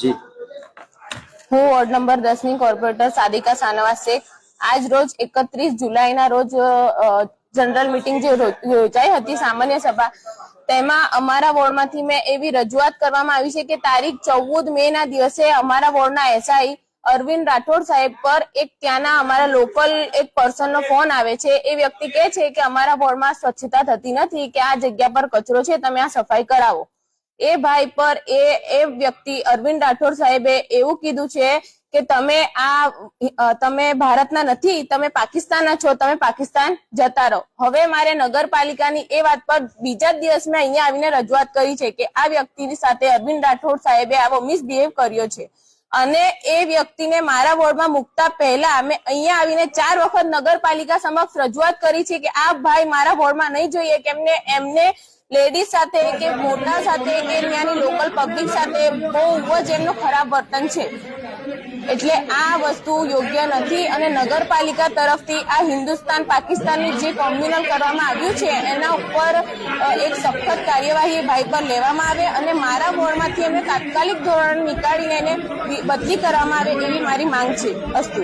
જી. હું ward number દસની corporator Sadika Sanva Shaikh આજ રોજ એકત્રીસ જુલાઈના રોજ જનરલ મીટિંગ જે યોજાઈ હતી સામાન્ય સભા, તેમાં અમારા વોર્ડમાંથી મેં એવી રજૂઆત કરવામાં આવી છે કે તારીખ ચૌદ મે ના દિવસે અમારા વોર્ડના એસઆઈ અરવિંદ રાઠોડ સાહેબ પર એક ત્યાંના અમારા લોકલ એક પર્સનનો ફોન આવે છે. એ વ્યક્તિ કહે છે કે અમારા વોર્ડમાં સ્વચ્છતા થતી નથી, કે આ જગ્યા પર કચરો છે, તમે આ સફાઈ કરાવો. એ ભાઈ પર એ એ વ્યક્તિ અરવિંદ રાઠોડ સાહેબે એવું કીધું છે કે તમે આ તમે ભારતના નથી, તમે પાકિસ્તાનના છો, તમે પાકિસ્તાન જતા રહો. હવે મારે નગરપાલિકાની એ વાત પર બીજા દિવસ મેં અહીંયા આવીને રજૂઆત કરી છે કે આ વ્યક્તિની સાથે અરવિંદ રાઠોડ સાહેબે આવો મિસબિહેવ કર્યો છે. અને એ વ્યક્તિને મારા વોર્ડમાં મૂકતા પહેલા મેં અહીંયા આવીને ચાર વખત નગરપાલિકા સમક્ષ રજૂઆત કરી છે કે આ ભાઈ મારા વોર્ડમાં નહીં જોઈએ કે એમને એમને લેડીઝ સાથે કે મોટા સાથે કે ત્યાંની લોકલ પબ્લિક સાથે બહુ જ એમનું ખરાબ વર્તન છે. એટલે આ વસ્તુ યોગ્ય નથી અને નગરપાલિકા તરફથી આ હિન્દુસ્તાન પાકિસ્તાનની જે કોમ્યુનલ કરવામાં આવ્યું છે, એના ઉપર એક સખત કાર્યવાહી ભાઈ પર લેવામાં આવે અને મારા વોર્ડમાંથી એમને તાત્કાલિક ધોરણ નીકાળીને એને બદલી કરવામાં આવે એવી મારી માંગ છે અસ્તુ